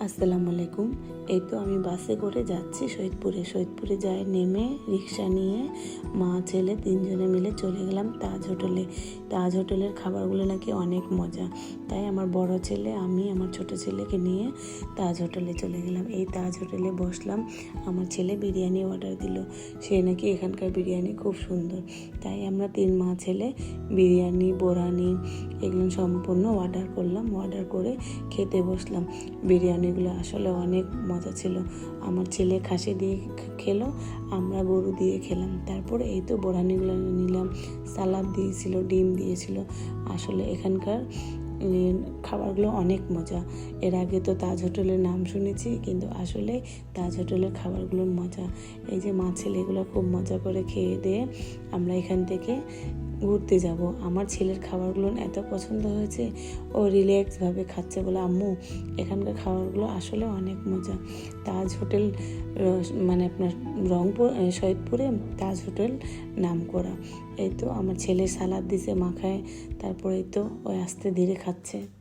আসসালামু আলাইকুম। এই তো আমি বাসে করে যাচ্ছি সৈয়দপুরে। সৈয়দপুরে যাই নেমে রিক্সা নিয়ে মা, ছেলে তিনজনে মিলে চলে গেলাম তাজ হোটেলে। তাজ হোটেলের খাবারগুলো নাকি অনেক মজা। তাই আমার বড় ছেলে, আমি আমার ছোট ছেলেকে নিয়ে তাজ হোটেলে চলে গেলাম। এই তাজ হোটেলে বসলাম। আমার ছেলে বিরিয়ানি অর্ডার দিল। সে নাকি এখানকার বিরিয়ানি খুব সুন্দর। তাই আমরা তিন মা, ছেলে বিরিয়ানি, বোরানি এগুলো সম্পূর্ণ অর্ডার করলাম। অর্ডার করে খেতে বসলাম। বিরিয়ানিগুলো আসলে অনেক মজা ছিল। আমার ছেলে খাসি দিয়ে খেলো, আমরা গরু দিয়ে খেলাম। তারপরে এই তো বোরানিগুলো নিলাম, সালাদ দিয়েছিল, ডিম দিয়েছিল। আসলে এখানকার খাবারগুলো অনেক মজা। এর আগে তো তাজ হোটেলের নাম শুনেছি, কিন্তু আসলে তাজ হোটেলের খাবারগুলোর মজা। এই যে মা ছেলেগুলো খুব মজা করে খেয়ে দিয়ে আমরা এখান থেকে ঘুরতে যাব। আমার ছেলের খাবারগুলো এত পছন্দ হয়েছে। ও রিল্যাক্সভাবে খাচ্ছে বলে, আম্মু, এখানকার খাবারগুলো আসলে অনেক মজা। তাজ হোটেল মানে আপনার রংপুর শহীদপুরে তাজ হোটেল নাম করা এই তো আমার ছেলে সালাদ দিছে মাখায়, তারপরে তো ওই আস্তে ধীরে খাচ্ছে।